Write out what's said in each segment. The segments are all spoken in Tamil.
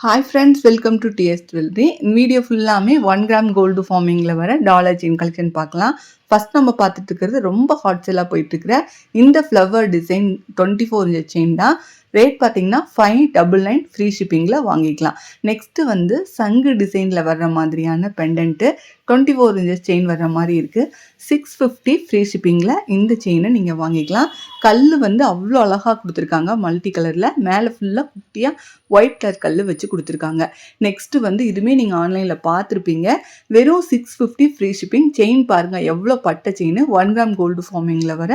Hi friends welcome to DS jewellery video ஃபுல்லாமே ஒன் கிராம் கோல்டு ஃபார்மிங்கில் வர டாலர் செயின் கலெக்ஷன் பார்க்கலாம். ஃபஸ்ட் நம்ம பார்த்துட்டு இருக்கிறது ரொம்ப ஹாட் செல்லாக போயிட்டுருக்கிற இந்த flower design twenty four inch chain தான். ரேட் பார்த்தீங்கன்னா ஃபைவ் டபுள் நைன் ஃப்ரீ ஷிப்பிங்கில் வாங்கிக்கலாம். நெக்ஸ்ட்டு வந்து சங்கு டிசைனில் வர்ற மாதிரியான pendant twenty four inches chain வர்ற மாதிரி இருக்குது சிக்ஸ் ஃபிஃப்டி ஃப்ரீ ஷிப்பிங்கில் இந்த செயினை நீங்கள் வாங்கிக்கலாம். கல் வந்து அவ்வளோ அழகாக கொடுத்துருக்காங்க. மல்டி கலரில் மேலே ஃபுல்லாக குட்டியாக ஒயிட் கலர் கல் வச்சு கொடுத்துருக்காங்க. நெக்ஸ்ட்டு வந்து இதுவுமே நீங்கள் ஆன்லைனில் பார்த்துருப்பீங்க. வெறும் six fifty free shipping chain பாருங்கள் எவ்வளோ பட்ட செயின் ஒன் கிராம் கோல்டு ஃபார்மிங்கில் வர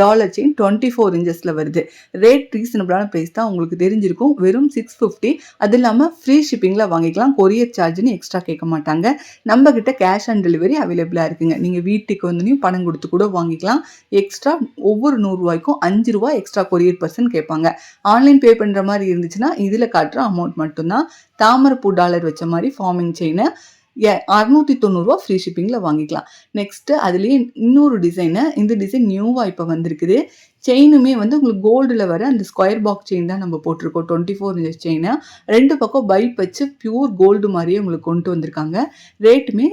டாலர் செயின் டுவெண்ட்டி ஃபோர் இன்ச்சஸில் வருது. ரேட் ரீசனபிளான ப்ரைஸ் தான் உங்களுக்கு தெரிஞ்சிருக்கும். வெறும் சிக்ஸ் ஃபிஃப்டி அது இல்லாமல் ஃப்ரீ ஷிப்பிங்கில் வாங்கிக்கலாம். கொரியர் சார்ஜ்னு எக்ஸ்ட்ரா கேட்க மாட்டாங்க. நம்ம கிட்ட கேஷ் ஆன் டெலிவரி அவைலபிளாக இருக்குங்க. நீங்கள் வீட்டுக்கு வந்து பணம் கொடுத்து கூட வாங்கிக்கலாம். எக்ஸ்ட்ரா ஒவ்வொரு நூறுரூவாய்க்கும் அஞ்சு ரூபா எக்ஸ்ட்ரா கொரியர் பர்சன் கேட்பாங்க. ஆன்லைன் பே பண்ணுற மாதிரி இருந்துச்சுன்னா இதில் காட்டுற அமௌண்ட் மட்டும்தான். தாமரைப்பூ டாலர் வச்ச மாதிரி ஃபார்மிங் செயினை அறநூற்றி தொண்ணூறுரூவா ஃப்ரீ ஷிப்பிங்கில் வாங்கிக்கலாம். நெக்ஸ்ட்டு அதுலேயே இன்னொரு டிசைனு இந்த டிசைன் நியூவாக இப்போ வந்திருக்குது. செயினுமே வந்து உங்களுக்கு கோல்டில் வர அந்த ஸ்கொயர் பாக்ஸ் செயின் தான் நம்ம போட்டிருக்கோம். டுவெண்ட்டி ஃபோர் இன்ச் செயினை ரெண்டு பக்கம் பைப் வச்சு பியூர் கோல்டு மாதிரியே உங்களுக்கு கொண்டு வந்திருக்காங்க. ரேட்டுமே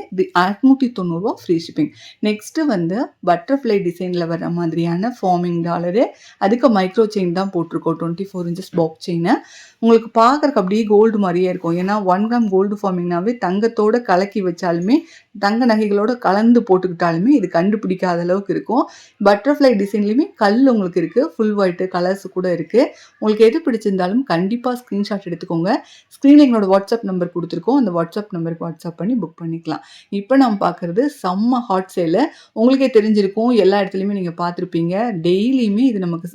அறுநூற்றி தொண்ணூறுரூவா ஃப்ரீ ஷிப்பிங் நெக்ஸ்ட்டு வந்து பட்டர்ஃப்ளை டிசைனில் வர மாதிரியான ஃபார்மிங் டாலரு அதுக்கு மைக்ரோ செயின் தான் போட்டிருக்கோம். டுவெண்ட்டி ஃபோர் இன்ச்சஸ் பாக்ஸ் செயினை உங்களுக்கு பார்க்குறக்கு அப்படியே கோல்டு மாதிரியே இருக்கும். ஏன்னா ஒன் கிராம் கோல்டு ஃபார்மிங்னாவே தங்கத்தோட கலக்கி வச்சாலுமே தங்க நகைகளோட கலந்து போட்டுக்கிட்டாலுமே இது கண்டுபிடிக்காத அளவுக்கு இருக்கும். பட்டர்ஃப்ளை டிசைன்லேயுமே கல் உங்களுக்கு இருக்குது ஃபுல் ஒயிட்டு கலர்ஸ் கூட இருக்குது உங்களுக்கு எது பிடிச்சிருந்தாலும் கண்டிப்பாக ஸ்க்ரீன்ஷாட் எடுத்துக்கோங்க. ஸ்க்ரீனில் எங்களோட வாட்ஸ்அப் நம்பர் கொடுத்துருக்கோம். அந்த வாட்ஸ்அப் நம்பருக்கு வாட்ஸ்அப் பண்ணி புக் பண்ணிக்கலாம். இப்போ நம்ம பார்க்குறது செம்ம ஹாட் சேலு உங்களுக்கே தெரிஞ்சிருக்கும். எல்லா இடத்துலையுமே நீங்கள் பார்த்துருப்பீங்க. டெய்லியுமே இது நமக்கு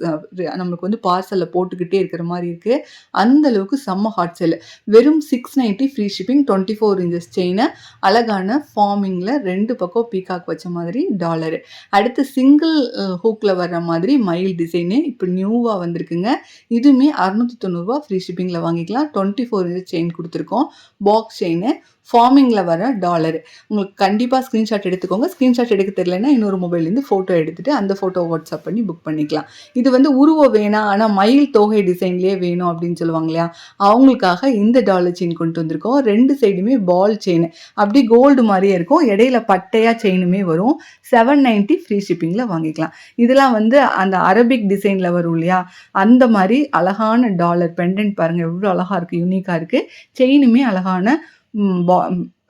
நம்மளுக்கு வந்து பார்சலில் போட்டுக்கிட்டே இருக்கிற மாதிரி இருக்குது அந்த அளவுக்கு செம்ம ஹாட் சேலு வெறும் six ninety free shipping twenty four inches செயினை அழகான ஃபார்மிங்கில் ரெண்டு பக்கம் பீகாக் வச்ச மாதிரி டாலரு அடுத்து சிங்கிள் ஹூக்கில் வர்ற மாதிரி மயில் டிசைனு இப்போ நியூவாக வந்திருக்குங்க. இதுவுமே அறுநூற்றி தொண்ணூறுரூவா ஃப்ரீ ஷிப்பிங்கில் வாங்கிக்கலாம் டுவெண்ட்டி ஃபோர் இன்ச் செயின் கொடுத்துருக்கோம். பாக்ஸ் செயின் ஃபார்மிங்கில் வர டாலர் உங்களுக்கு கண்டிப்பாக ஸ்க்ரீன்ஷாட் எடுத்துக்கோங்க. ஸ்க்ரீன்ஷாட் எடுக்க தெரியலனா இன்னொரு மொபைல்லேருந்து ஃபோட்டோ எடுத்துகிட்டு அந்த ஃபோட்டோ வாட்ஸ்அப் பண்ணி புக் பண்ணிக்கலாம். இது வந்து உருவம் வேணாம் ஆனால் மயில் தொகை டிசைன்லேயே வேணும் அப்படின்னு சொல்லுவாங்க இல்லையா? அவங்களுக்காக இந்த டாலர் செயின் கொண்டு வந்திருக்கோம். ரெண்டு சைடுமே பால் செயின் அப்படி கோல்டு மாதிரியே இருக்கும். இடையில பட்டையாக செயினுமே வரும். செவன் நைன்ட்டி ஃப்ரீ ஷிப்பிங்கில் வாங்கிக்கலாம். இதெல்லாம் வந்து அந்த அரபிக் டிசைனில் வரும் இல்லையா? அந்த மாதிரி அழகான டாலர் பெண்டன்ட் பாருங்கள் எவ்வளோ அழகாக இருக்குது யூனிக்காக இருக்குது செயினுமே அழகான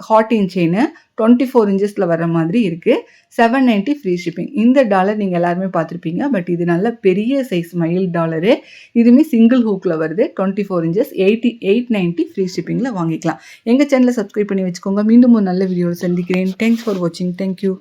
ஹாட்டின் செயின் டுவெண்ட்டி ஃபோர் இன்ச்சஸில் வர மாதிரி இருக்குது செவன் நைன்ட்டி ஃப்ரீ ஷிப்பிங். இந்த டாலர் நீங்கள் எல்லாருமே பார்த்துருப்பீங்க. பட் இது நல்ல பெரிய சைஸ் மயில் டாலரு. இதுவுமே சிங்கிள் ஹூக்கில் வருது. Twenty four inches eighty eight ninety free ஷிப்பிங்கில் வாங்கிக்கலாம். எங்கள் சேனலை சப்ஸ்கிரைப் பண்ணி வச்சுக்கோங்க. மீண்டும் ஒரு நல்ல வீடியோவில் சந்திக்கிறேன். தேங்க்ஸ் ஃபார் வாட்சிங் தேங்க்யூ